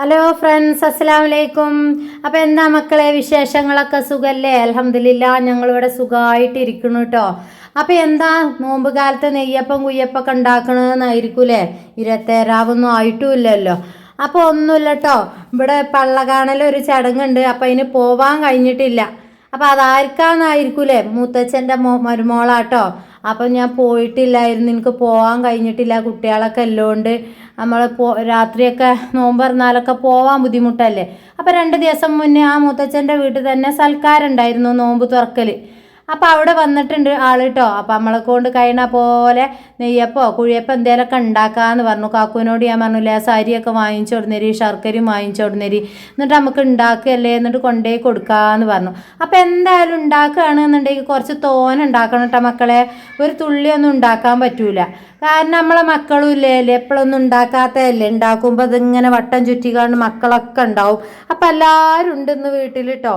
Hello friends അസ്സലാമു വലൈക്കും അപ്പോൾ എന്താ മക്കളെ വിശേഷങ്ങളൊക്കെ സുഖല്ലേ? അലഹമില്ല ഞങ്ങളിവിടെ സുഖമായിട്ട് ഇരിക്കുന്നു കേട്ടോ അപ്പോൾ എന്താ നോമ്പ് കാലത്ത് നെയ്യപ്പം കുയ്യപ്പൊക്കെ ഉണ്ടാക്കണമെന്നായിരിക്കൂലേ ഇരുപത്തേരാവൊന്നും ആയിട്ടുമില്ലല്ലോ. അപ്പോൾ ഒന്നുമില്ല കേട്ടോ ഇവിടെ പള്ള കാണലൊരു ചടങ്ങുണ്ട്. അപ്പോൾ അതിന് പോവാൻ കഴിഞ്ഞിട്ടില്ല. അപ്പോൾ അതാർക്കാന്നായിരിക്കൂലേ? മൂത്തച്ഛന്റെ മോ മരുമോളാട്ടോ അപ്പം ഞാൻ പോയിട്ടില്ലായിരുന്നു. എനിക്ക് പോകാൻ കഴിഞ്ഞിട്ടില്ല. കുട്ടികളൊക്കെ എല്ലോണ്ട് നമ്മൾ പോ രാത്രിയൊക്കെ നോമ്പ് പറഞ്ഞാലൊക്കെ പോകാൻ ബുദ്ധിമുട്ടല്ലേ? അപ്പോൾ രണ്ട് ദിവസം മുന്നേ ആ മുത്തച്ഛന്റെ വീട്ടിൽ തന്നെ സൽക്കാരം ഉണ്ടായിരുന്നു നോമ്പ് തുറക്കൽ അപ്പോൾ അവിടെ വന്നിട്ടുണ്ട് ആൾ കേട്ടോ അപ്പോൾ നമ്മളെ കൊണ്ട് കഴിയണ പോലെ നെയ്യപ്പോ കുഴിയപ്പോ എന്തേലൊക്കെ ഉണ്ടാക്കാമെന്ന് പറഞ്ഞു. കാക്കുവിനോട് ഞാൻ പറഞ്ഞു ലേസ് സാരിയൊക്കെ വാങ്ങിച്ചു കൊടുന്നേരി ശർക്കരയും വാങ്ങിച്ചു കൊടുന്നേരി. എന്നിട്ട് നമുക്ക് ഉണ്ടാക്കുകയല്ലേ എന്നിട്ട് കൊണ്ടുപോയി കൊടുക്കാമെന്ന് പറഞ്ഞു. അപ്പോൾ എന്തായാലും ഉണ്ടാക്കുകയാണെന്നുണ്ടെങ്കിൽ കുറച്ച് തോന ഉണ്ടാക്കണം കേട്ടോ മക്കളെ. ഒരു തുള്ളിയൊന്നും ഉണ്ടാക്കാൻ പറ്റൂല. കാരണം നമ്മളെ മക്കളും ഇല്ലേ എപ്പോഴൊന്നും ഉണ്ടാക്കാത്തതല്ലേ ഉണ്ടാക്കുമ്പോൾ ഇതിങ്ങനെ വട്ടം ചുറ്റിക്കാണ്ട് മക്കളൊക്കെ ഉണ്ടാവും അപ്പം എല്ലാവരും ഉണ്ട് ഇന്ന് വീട്ടിൽ കേട്ടോ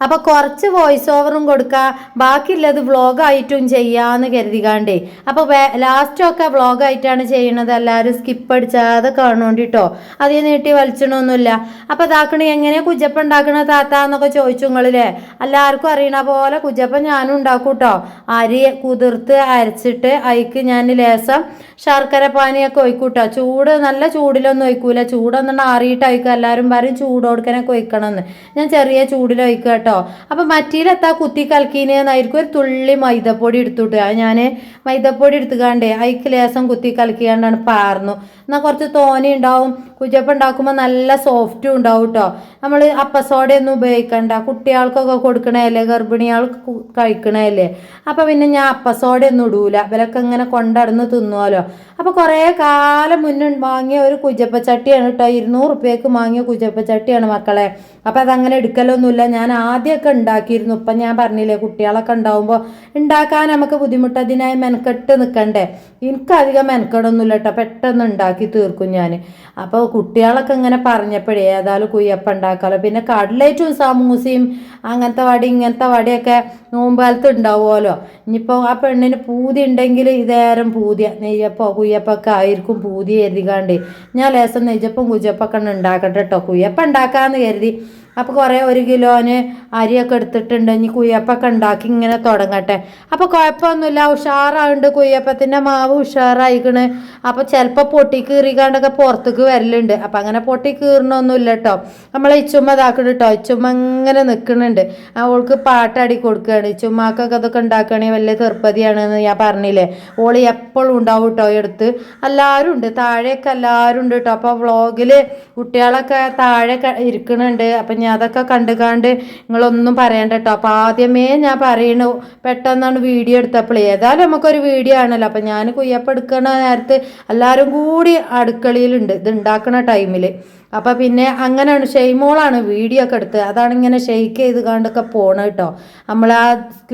അപ്പോൾ കുറച്ച് വോയിസ് ഓവറും കൊടുക്കുക ബാക്കിയുള്ളത് വ്ളോഗായിട്ടും ചെയ്യാന്ന് കരുതികാണ്ടേ. അപ്പോൾ ലാസ്റ്റൊക്കെ വ്ളോഗായിട്ടാണ് ചെയ്യണത്. എല്ലാവരും സ്കിപ്പ് അടിച്ചാതെ കാണുകൊണ്ടിട്ടോ അതേ നീട്ടി വലിച്ചണമൊന്നുമില്ല അപ്പോൾ ഇതാക്കണേ എങ്ങനെ കുജപ്പ ഉണ്ടാക്കണ താത്ത എന്നൊക്കെ ചോദിച്ചു നിങ്ങളില്ലേ എല്ലാവർക്കും അറിയണ പോലെ കുജപ്പ ഞാനും ഉണ്ടാക്കും കേട്ടോ അരി കുതിർത്ത് അരച്ചിട്ട് അതിക്ക് ഞാൻ ലേസം ശർക്കര പാനിയൊക്കെ ഒഴിക്കൂട്ടോ. ചൂട് നല്ല ചൂടിലൊന്നും ഒഴിക്കൂല. ചൂടൊന്നും ആറിയിട്ട് ഒഴിക്കുക എല്ലാവരും പറയും ചൂട് കൊടുക്കാനൊക്കെ ഒഴിക്കണമെന്ന് ഞാൻ ചെറിയ ചൂടിൽ ഒഴിക്കുക കേട്ടോ. അപ്പം മറ്റിയിലെത്താ കുത്തി കലക്കീനെന്നായിരിക്കും ഒരു തുള്ളി മൈദപ്പൊടി എടുത്തു അത് ഞാൻ മൈദപ്പൊടി എടുത്തുകാണ്ടേ അതിക്ക് ലേസം കുത്തി കലക്കിയാണ്ടാണ് പാർന്നു. എന്നാൽ കുറച്ച് തോനെ ഉണ്ടാവും. കുജപ്പം ഉണ്ടാക്കുമ്പോൾ നല്ല സോഫ്റ്റും ഉണ്ടാവും കേട്ടോ നമ്മൾ അപ്പസോഡയൊന്നും ഉപയോഗിക്കണ്ട. കുട്ടികൾക്കൊക്കെ കൊടുക്കണതല്ലേ ഗർഭിണികൾക്ക് കഴിക്കണതല്ലേ അപ്പോൾ പിന്നെ ഞാൻ അപ്പസോഡയൊന്നും ഇടൂല. ഇവരൊക്കെ ഇങ്ങനെ കൊണ്ടടന്ന് തിന്നുമല്ലോ അപ്പോൾ കുറേ കാലം മുന്നേ വാങ്ങിയ ഒരു കുജപ്പച്ചട്ടിയാണ് കേട്ടോ ഇരുന്നൂറ് റുപ്യക്ക് വാങ്ങിയ കുജപ്പച്ചട്ടിയാണ് മക്കളെ. അപ്പോൾ അതങ്ങനെ എടുക്കലൊന്നുമില്ല. ഞാൻ ആദ്യമൊക്കെ ഉണ്ടാക്കിയിരുന്നു. ഇപ്പം ഞാൻ പറഞ്ഞില്ലേ കുട്ടികളൊക്കെ ഉണ്ടാവുമ്പോൾ ഉണ്ടാക്കാൻ നമുക്ക് ബുദ്ധിമുട്ട്. അതിനായി മെനക്കെട്ട് നിൽക്കണ്ടേ എനിക്കധികം മെനക്കെടൊന്നുമില്ല കേട്ടോ പെട്ടെന്ന് ഉണ്ടാക്കി തീർക്കും ഞാൻ അപ്പോൾ കുട്ടികളൊക്കെ ഇങ്ങനെ പറഞ്ഞപ്പോഴേ ഏതായാലും കുയ്യപ്പം ഉണ്ടാക്കാമല്ലോ പിന്നെ കട്ലേറ്റും സമൂസയും അങ്ങനത്തെ വടി ഇങ്ങനത്തെ വടിയൊക്കെ നോമ്പാലത്ത് ഉണ്ടാവുമല്ലോ. ഇനിയിപ്പോൾ ആ പെണ്ണിന് പൂതി ഉണ്ടെങ്കിൽ ഇതേരം പൂതിയ. നെയ്യപ്പോ കുയ്യപ്പൊക്കെ ആയിരിക്കും പൂതി കരുതികാണ്ട് ഞാൻ ലേസം നെയ്യപ്പം കുയ്യപ്പൊക്കെ ഉണ്ടാക്കട്ടെ കേട്ടോ കുയ്യപ്പം ഉണ്ടാക്കാമെന്ന് കരുതി. അപ്പോൾ കുറേ ഒരു കിലോന് അരിയൊക്കെ എടുത്തിട്ടുണ്ട്. ഇനി കുയ്യപ്പൊക്കെ ഉണ്ടാക്കി ഇങ്ങനെ തുടങ്ങട്ടെ. അപ്പോൾ കുഴപ്പമൊന്നുമില്ല ഉഷാറാവുണ്ട് കുയ്യപ്പത്തിന്റെ മാവ് ഉഷാറായിക്കണ്. അപ്പോൾ ചിലപ്പോൾ പൊട്ടി കീറിക്കാണ്ടൊക്കെ പുറത്തേക്ക് വരലുണ്ട്. അപ്പോൾ അങ്ങനെ പൊട്ടി കീറണമൊന്നുമില്ല കേട്ടോ നമ്മളെ ഇച്ചുമ്മ ഇതാക്കണം കേട്ടോ ഇച്ചുമ്മ ഇങ്ങനെ നിൽക്കുന്നുണ്ട് അവൾക്ക് പാട്ടടി കൊടുക്കുകയാണ് ഇച്ചുമ്മാക്കൊക്കെ അതൊക്കെ ഉണ്ടാക്കുകയാണെങ്കിൽ വലിയ തെർപ്പതിയാണെന്ന് ഞാൻ പറഞ്ഞില്ലേ. ഓൾ എപ്പോഴും ഉണ്ടാവും കേട്ടോ എടുത്ത് എല്ലാവരും ഉണ്ട്. താഴെയൊക്കെ എല്ലാവരും ഉണ്ട് കേട്ടോ അപ്പോൾ വ്ളോഗിൽ കുട്ടികളൊക്കെ താഴെ ഇരിക്കുന്നുണ്ട് അപ്പം ഞാൻ അതൊക്കെ കണ്ട് കണ്ട് നിങ്ങളൊന്നും പറയണ്ട കേട്ടോ അപ്പോൾ ആദ്യമേ ഞാൻ പറയണു പെട്ടെന്നാണ് വീഡിയോ എടുത്തപ്പോൾ ഏതായാലും നമുക്കൊരു വീഡിയോ ആണല്ലോ. അപ്പം ഞാൻ കുയ്യപ്പെടുക്കണ നേരത്ത് എല്ലാവരും കൂടി അടുക്കളയിലുണ്ട്. ഇത് ഉണ്ടാക്കണ ടൈമിൽ അപ്പം പിന്നെ അങ്ങനെയാണ് ഷെയ്മോളാണ് വീഡിയോ ഒക്കെ എടുത്ത് അതാണ് ഇങ്ങനെ ഷെയ്ക്ക് ചെയ്ത് കണ്ടൊക്കെ പോണ കേട്ടോ. നമ്മൾ ആ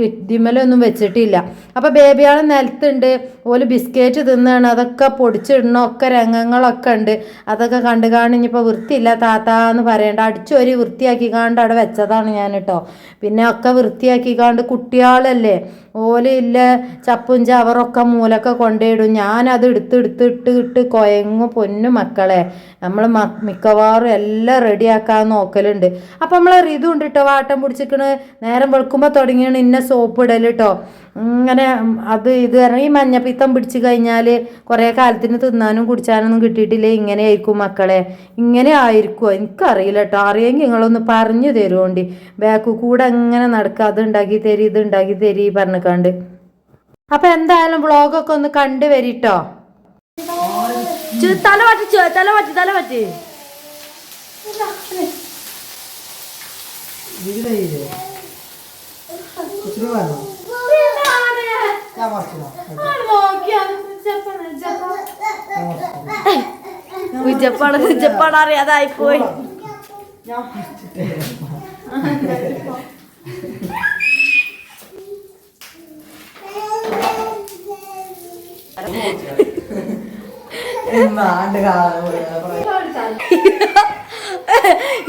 ഇതിമലൊന്നും വെച്ചിട്ടില്ല. അപ്പം ബേബിയാൾ നിലത്തുണ്ട്. ഓൽ ബിസ്ക്കറ്റ് തിന്നാണ്. അതൊക്കെ പൊടിച്ചിടണ ഒക്കെ രംഗങ്ങളൊക്കെ ഉണ്ട്. അതൊക്കെ കണ്ട് കാണി ഇനിയിപ്പോൾ വൃത്തിയില്ല താത്ത എന്ന് പറയണ്ട. അടിച്ചൊരു വൃത്തിയാക്കി കാണ്ട് അവിടെ വെച്ചതാണ് ഞാൻ കേട്ടോ പിന്നെ ഒക്കെ വൃത്തിയാക്കി കാണ്ട് കുട്ടികളല്ലേ ഓൽ ഇല്ല ചപ്പും ചവറൊക്കെ മൂലൊക്കെ കൊണ്ടിടും ഞാനത് എടുത്ത് എടുത്ത് ഇട്ട് ഇട്ട് കൊയങ്ങും പൊന്നു മക്കളെ. നമ്മൾ മിക്കവാറും എല്ലാം റെഡിയാക്കാൻ നോക്കലുണ്ട്. അപ്പം നമ്മളെ റിതു ഉണ്ട് കേട്ടോ വാട്ടം പിടിച്ചിക്കണ്. നേരം വെളുക്കുമ്പോൾ തുടങ്ങിയാണ് ഇന്ന സോപ്പ് ഇടൽ കേട്ടോ ഇങ്ങനെ അത് ഇത് കാരണം ഈ മഞ്ഞപ്പിത്തം പിടിച്ചു കഴിഞ്ഞാൽ കുറേ കാലത്തിന് തിന്നാനും കുടിച്ചാനൊന്നും കിട്ടിയിട്ടില്ലേ. ഇങ്ങനെ ആയിരിക്കും മക്കളെ. ഇങ്ങനെ ആയിരിക്കുമോ എനിക്കറിയില്ല കേട്ടോ അറിയെങ്കിൽ നിങ്ങളൊന്ന് പറഞ്ഞു തരുമോണ്ടി ബാക്ക് കൂടെ എങ്ങനെ നടക്കുക അത് ഉണ്ടാക്കി തരി ഇത് ഉണ്ടാക്കി തരി പറഞ്ഞിക്കാണ്ട്. അപ്പം എന്തായാലും വ്ളോഗൊക്കെ ഒന്ന് കണ്ടു വരിട്ടോ തല പറ്റി തല പറ്റി തല തല ഇതിലേ തല മാറ്റി ഉജപ്പാട് ഉജപ്പാട് അറിയാതായി പോയി.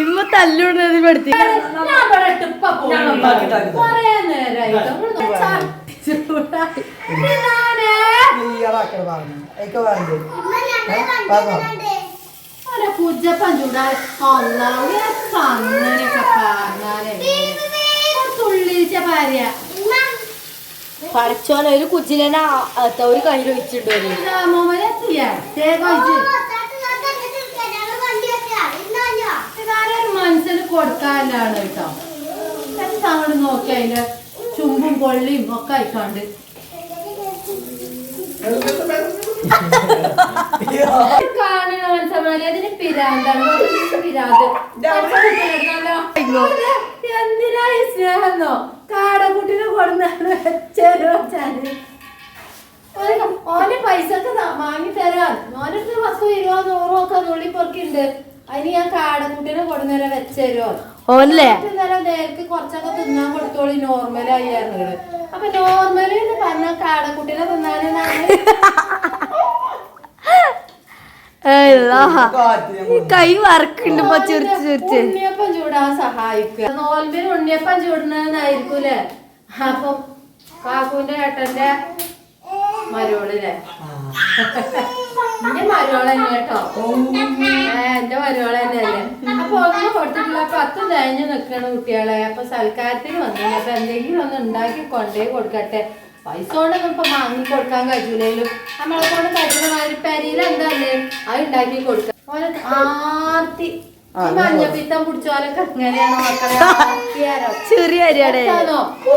ഇമ്മ തല്ലുകൊണ്ടത് പെടുത്തി പഠിച്ചോനെ ഒരു കുജിലനെ ഒരു കയ്യിൽ വെച്ചിട്ടുണ്ട് മനസ്സിന് കൊടുക്കാനാണ് കേട്ടോ. നോക്കി അതിന്റെ ചുമ്പും കൊള്ളിയും ഒക്കെ ആയിക്കാണ്ട് കാണുന്ന മനസ്സന്മാരെ അതിന് പിരാന്താണ് ഒരു പിരാന്ത് എന്തിനാ ഈ സ്നേഹന്നോ കാടക്കുട്ടിനെ കൊടുന്നാണ് വെച്ചോ ചാൽ ഓന് പൈസ ഒക്കെ വാങ്ങി തരാം ഓനടുത്ത് പത്തോ ഇരുപതോ നൂറോ ഒക്കെ നുള്ളി പൊറുക്കിണ്ട് അതിന് ഞാൻ കാടക്കുട്ടിനെ കൊടുന്നേരം വെച്ചരോ നേരത്തെ കുറച്ചൊക്കെ തിന്നാൻ കൊടുത്തോളി നോർമലായി ആയിരുന്നു അപ്പൊ നോർമൽ എന്ന് പറഞ്ഞ കാടക്കുട്ടിനെ തിന്നാനെന്നാണ് കൈ വറക്കുണ്ട് ഇപ്പൊ ചിരിച്ച് ചിരിച്ച്. ഉണ്ണിയപ്പം ചൂടാൻ സഹായിക്കുക. നോൽമ്പിന് ഉണ്ണിയപ്പം ചൂടുന്നതായിരിക്കൂലേ അപ്പം കാക്കൂന്റെ ഏട്ടന്റെ മരോളിലെ. എന്റെ മരുവളന്നെ തന്നെ കേട്ടോ. എന്റെ മരോള തന്നെയല്ലേ. അപ്പൊ ഒന്നും കൊടുത്തിട്ടില്ല. അപ്പൊ പത്ത് തഴഞ്ഞു നിക്കണ കുട്ടികളെ. അപ്പൊ സൽക്കാരത്തിന് വന്നു അപ്പൊ എന്തെങ്കിലും ഒന്ന് ഉണ്ടാക്കി കൊണ്ടേ കൊടുക്കട്ടെ. പൈസ കൊണ്ടൊന്നും ഇപ്പൊ വാങ്ങി കൊടുക്കാൻ കഴിയൂലേലും നമ്മളെ കൊണ്ട് കഴിക്കുന്ന മാതിരി പെരിയിൽ എന്താല്ലേ അത് ഉണ്ടാക്കി കൊടുക്കാം. ഓനെ ആർത്തി. മഞ്ഞപ്പിത്തം പിടിച്ചോലൊക്കെ എങ്ങനെയാണോ മക്കളെ?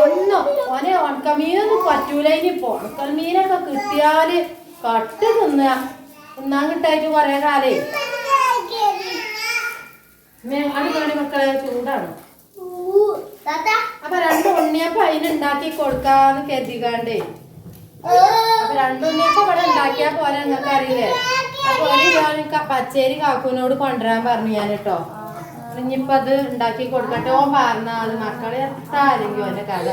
ഒന്നോ. ഓനെ ഉണക്കമീനൊന്നും പറ്റൂല ഇനിയിപ്പോ. ഉണക്കമീനൊക്കെ കിട്ടിയാൽ കട്ട് തിന്നുക തിന്നാൻ കിട്ടായിട്ട് കൊറേ കാലേ. അടുക്കളി മക്കളെ ചൂടാണ്. അപ്പൊ രണ്ട് ഉണ്ണിയപ്പം അതിനുണ്ടാക്കി കൊടുക്കാന്ന് കരുതിക്കാണ്ടേ. അപ്പൊ രണ്ട് ഇവിടെ ഉണ്ടാക്കിയാ പോലെ നിങ്ങൾക്ക് അറിയില്ലേ അപ്പൊ ഒരു ഞാൻ പച്ചേരി കാക്കൂനോട് കൊണ്ടുവരാൻ പറഞ്ഞു ഞാൻ കേട്ടോ ഇനിയിപ്പോ അത് ഉണ്ടാക്കി കൊടുക്കട്ടെ. ഓൻ പറഞ്ഞ അത് മക്കളെ എത്താരെങ്കിലും എന്റെ കഥ.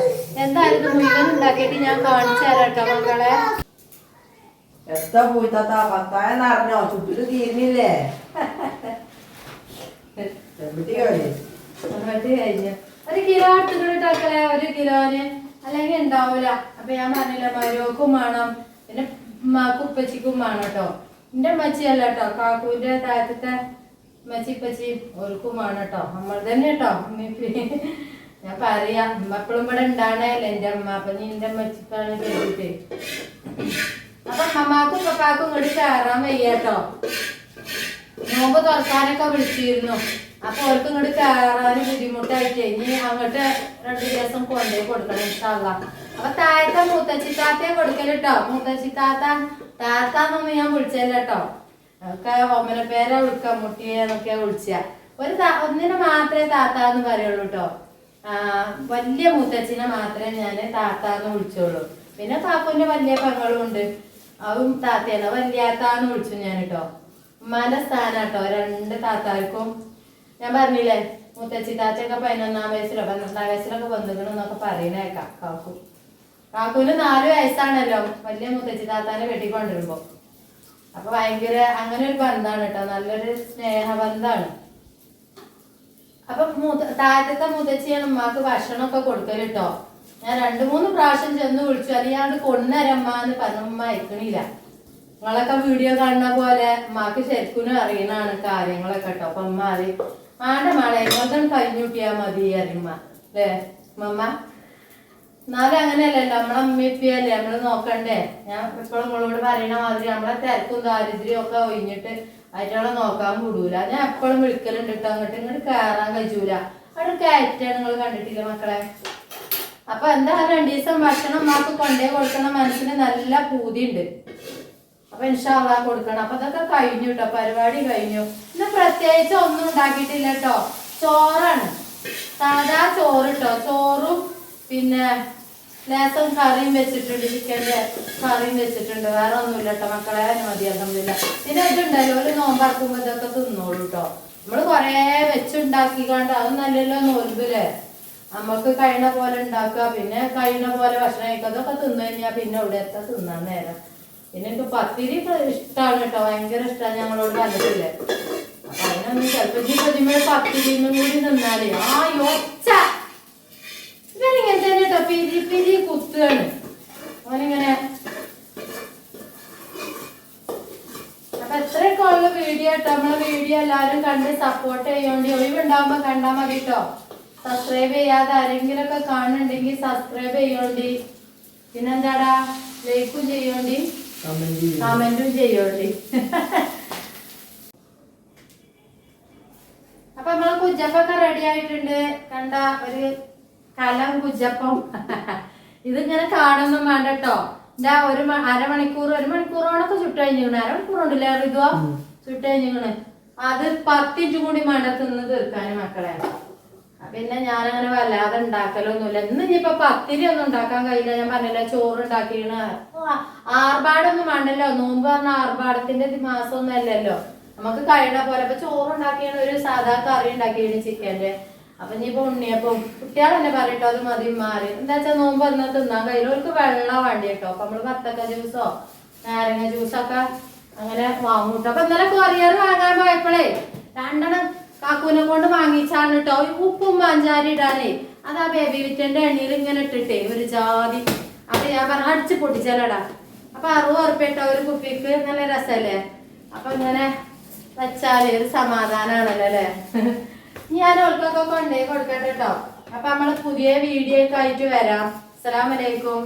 എന്തായാലും ഉണ്ടാക്കിയിട്ട് ഞാൻ കാണിച്ചു തരാം കേട്ടോ മക്കളെ. എത്ര പോയി താത്ത പത്തായെന്ന് അറിഞ്ഞോ ചുട്ടിട്ട് തീരുന്നില്ലേ ഒരു കിലോ എടുത്തുകൊണ്ടിട്ടാക്കളെ ഒരു കിലോന് അല്ലെങ്കിൽ ഉണ്ടാവൂല. അപ്പൊ ഞാൻ പറഞ്ഞില്ല മരോക്കും വേണം. പിന്നെ കുപ്പച്ചിക്കും വേണം കേട്ടോ. എന്റെ മച്ചിയല്ല കേട്ടോ. കാക്കൂന്റെ താഴത്തെ മച്ചിപ്പച്ചി ഓർക്കും വേണം കേട്ടോ. നമ്മൾ തന്നെ കേട്ടോ. ഞാൻ പറയാ. ഉമ്മ എപ്പോഴും ഇവിടെ ഉണ്ടാണേല്ലേ എന്റെ അമ്മ അപ്പൊ നീ എന്റെ മച്ചിപ്പാണ് കേട്ടിട്ട് അപ്പൊ അമ്മമാക്കും പപ്പാക്കും ഇങ്ങോട്ട് കയറാൻ വയ്യാട്ടോ. നോമ്പ് തുറക്കാനൊക്കെ വിളിച്ചിരുന്നു. അപ്പൊ അവർക്ക് ഇങ്ങോട്ട് കയറാൻ ബുദ്ധിമുട്ടായിട്ട്. ഇനി അങ്ങോട്ട് രണ്ടു ദിവസം കൊണ്ടേ കൊടുക്കണം ഇഷ്ടമല്ല അപ്പൊ താഴത്തെ മൂത്തച്ചി താത്തയെ കൊടുക്കലിട്ടോ. മൂത്തച്ചി താത്ത താത്താന്നൊന്നും ഞാൻ വിളിച്ചല്ല കേട്ടോ ഒക്കെ ഒമ്മന പേരെ വിളിക്കാം മുട്ടിയെ വിളിച്ച. ഒരു ഒന്നിനെ മാത്രമേ താത്ത എന്ന് പറയുള്ളൂ കേട്ടോ വലിയ മൂത്തച്ഛനെ മാത്രമേ ഞാൻ താത്ത എന്ന് വിളിച്ചോളൂ. പിന്നെ താപ്പൂന്റെ വലിയ പങ്ങളും ഉണ്ട് അതും താത്തയാണ് വലിയാത്താന്ന് വിളിച്ചു ഞാൻ കേട്ടോ ഉമ്മാന്റെ സ്ഥാനം കേട്ടോ രണ്ട് താത്താർക്കും. ഞാൻ പറഞ്ഞില്ലേ മുത്തച്ചി താച്ചൊക്കെ പതിനൊന്നാം വയസ്സിലോ പന്ത്രണ്ടാം വയസ്സിലൊക്കെ വന്നിക്കണം എന്നൊക്കെ പറയുന്നേക്കാം കാക്കു കാക്കുവിന് നാല് വയസ്സാണല്ലോ വലിയ മുത്തച്ചി താത്താനെ വെട്ടിക്കൊണ്ടിരുമ്പോ. അപ്പൊ ഭയങ്കര അങ്ങനെ ഒരു ബന്ധാണ് കേട്ടോ നല്ലൊരു സ്നേഹബന്ധാണ് അപ്പൊ താഴത്തെ മുത്തച്ഛിയാണ് ഉമ്മാക്ക് ഭക്ഷണമൊക്കെ കൊടുക്കൽ കേട്ടോ. ഞാൻ രണ്ടു മൂന്ന് പ്രാവശ്യം ചെന്ന് വിളിച്ചു. അല്ലെങ്കിൽ കൊണ്ടുവരമ്മ എന്ന് പറഞ്ഞമ്മ അയക്കണില്ല. നിങ്ങളൊക്കെ വീഡിയോ കാണുന്ന പോലെ അമ്മയ്ക്ക് ശരിക്കും അറിയണാണ് കാര്യങ്ങളൊക്കെ കേട്ടോ. അപ്പൊ അമ്മ അറിയും ആണ്ട മാളെ ഇങ്ങോട്ടും കഴിഞ്ഞുട്ടിയാ മതി അറിയമ്മ അല്ലേ? മമ്മ എന്നാലും അങ്ങനെയല്ലല്ലോ നമ്മളെ അമ്മയപ്പിയല്ലേ നമ്മൾ നോക്കണ്ടേ? ഞാൻ എപ്പോഴും നിങ്ങളോട് പറയണ മാതിരി നമ്മളെ തിരക്കും ദാരിദ്ര്യവും ഒക്കെ ഒഴിഞ്ഞിട്ട് ആയിട്ടുള്ള നോക്കാൻ കൂടൂല. ഞാൻ എപ്പോഴും വിളിക്കലുണ്ട് കേട്ടോ. അങ്ങോട്ട് ഇങ്ങോട്ട് കയറാൻ കഴിയൂല. അവിടെ കയറ്റാണ്. നിങ്ങൾ കണ്ടിട്ടില്ല മക്കളെ? അപ്പൊ എന്താ രണ്ടു ദിവസം ഭക്ഷണം അമ്മയ്ക്ക് കൊണ്ടേ കൊടുക്കണം. മനസ്സിന് നല്ല പൂതിയുണ്ട്. അപ്പൊ ഇൻഷാള്ള കൊടുക്കണം. അപ്പൊ അതൊക്കെ കഴിഞ്ഞു കേട്ടോ പരിപാടി കഴിഞ്ഞു. ഇന്ന് പ്രത്യേകിച്ച് ഒന്നും ഉണ്ടാക്കിയിട്ടില്ല കേട്ടോ ചോറാണ്. സാധാ ചോറ് കേട്ടോ ചോറും പിന്നെ ലേസം കറിയും വെച്ചിട്ടുണ്ട്. ചിക്കന്റെ കറിയും വെച്ചിട്ടുണ്ട്. വേറെ ഒന്നുമില്ല കേട്ടോ മക്കളെ മതി അതൊന്നുമില്ല. പിന്നെ ഇതുണ്ടല്ലോ. ഒരു നോമ്പറക്കുമ്പോ ഇതൊക്കെ തിന്നോളൂ കേട്ടോ നമ്മൾ കൊറേ വെച്ചുണ്ടാക്കിക്കാണ്ട് അത് നല്ലല്ലോ നോൽബില്ലേ നമുക്ക് കഴിയണ പോലെ ഉണ്ടാക്കുക പിന്നെ കഴിയണ പോലെ ഭക്ഷണം കഴിക്കുക അതൊക്കെ തിന്നു കഴിഞ്ഞാൽ പിന്നെ ഇവിടെ എത്താൻ തിന്നാൻ നേരം. പിന്നെ എനിക്ക് പത്തിരി ഇഷ്ടമാണ് കേട്ടോ ഭയങ്കര ഇഷ്ടമാണ് ഞങ്ങളോട് പറഞ്ഞിട്ടില്ലേ. അപ്പൊ അതിനൊന്നും ചിലപ്പോ ഇനി പതിമേ പത്തിരിന്നും കൂടി നിന്നാലേ ആ യോച്ച ഇവനിങ്ങനെ തന്നെ കേട്ടോ പിരി പിരി കുത്തുകയാണ്. അവനിങ്ങനെ. അപ്പൊ എത്രയൊക്കെ ഉള്ള വീഡിയോ കേട്ടോ നമ്മളെ വീഡിയോ എല്ലാവരും കണ്ട് സപ്പോർട്ട് ചെയ്യോണ്ടി. ഒഴിവുണ്ടാവുമ്പോ കണ്ടാ മതി കേട്ടോ. സബ്സ്ക്രൈബ് ചെയ്യാതെ ആരെങ്കിലും ഒക്കെ കാണുന്നുണ്ടെങ്കിൽ സബ്സ്ക്രൈബ് ചെയ്യോണ്ടി. പിന്നെന്താടാ? ലൈക്കും ചെയ്യോണ്ടി. കമന്റും ചെയ്യോണ്ടി. അപ്പൊ നമ്മളെ കുജപ്പൊക്കെ റെഡി ആയിട്ടുണ്ട്. കണ്ട ഒരു കലം കുജപ്പം ഇതിങ്ങനെ കാണൊന്നും വേണ്ട കേട്ടോ ഇതാ ഒരു അരമണിക്കൂർ ഒരു മണിക്കൂറോണൊക്കെ ചുട്ട് കഴിഞ്ഞിങ്ങനെ അരമണിക്കൂറുണ്ടല്ലേ ഇതുവാ ചുട്ട് അത് പത്തിഞ്ചും കൂടി വേണ്ട തിന്ന് തീർക്കാന് മക്കളെ. പിന്നെ ഞാനങ്ങനെ വല്ലാതെ ഉണ്ടാക്കലൊന്നുമില്ല. ഇന്ന് ഇനിയിപ്പൊ പത്തിരി ഒന്നും ഉണ്ടാക്കാൻ കഴിയില്ല. ഞാൻ പറഞ്ഞില്ല ചോറ് ഉണ്ടാക്കിയാണ് ആർഭാടൊന്നും വേണ്ടല്ലോ. നോമ്പ് പറഞ്ഞ ആർഭാടത്തിന്റെ മാസം ഒന്നും അല്ലല്ലോ. നമുക്ക് കഴിയണ പോലെ. അപ്പൊ ചോറ് ഉണ്ടാക്കിയാണ് ഒരു സാധാ കറി ഉണ്ടാക്കിയാണ് ചിക്കന്റെ. അപ്പൊ ഇനിയിപ്പോ ഉണ്ണിയപ്പം. കുട്ടികളെന്നെ പറയട്ടോ അത് മതി മാറി എന്താ വെച്ചാൽ നോമ്പ് വന്നാൽ തിന്നാൻ കഴിയില്ല. അവർക്ക് വെള്ളം വേണ്ടി കേട്ടോ അപ്പൊ നമ്മൾ വത്തക്ക ജ്യൂസോ നാരങ്ങ ജ്യൂസൊക്കെ അങ്ങനെ വാങ്ങും കേട്ടോ അപ്പൊ ഇന്നലെ കൊറിയർ വാങ്ങാൻ പോയപ്പോഴേ രണ്ടെണ്ണം കാക്കൂനെ കൊണ്ട് വാങ്ങിച്ചാണ് കേട്ടോ ഉപ്പും പഞ്ചാരി ഇടാനേ. അത് ആ ബേബി വിറ്റന്റെ എണ്ണയിൽ ഇങ്ങനെ ഇട്ടിട്ടേ ഒരു ജാതി. അപ്പൊ ഞാൻ പറഞ്ഞ അടിച്ച് പൊട്ടിച്ചാലടാ. അപ്പൊ അറുപത് ഉറപ്പിട്ടോ ഒരു കുപ്പിക്ക്. നല്ല രസല്ലേ? അപ്പൊ ഇങ്ങനെ വെച്ചാൽ ഒരു സമാധാനാണല്ലോ അല്ലേ? ഞാൻ ഓൾക്കൊക്കെ കൊണ്ടേ കൊടുക്കട്ടെ കേട്ടോ അപ്പൊ നമ്മൾ പുതിയ വീഡിയോ ഒക്കെ ആയിട്ട് വരാം. അസ്സലാമലൈക്കും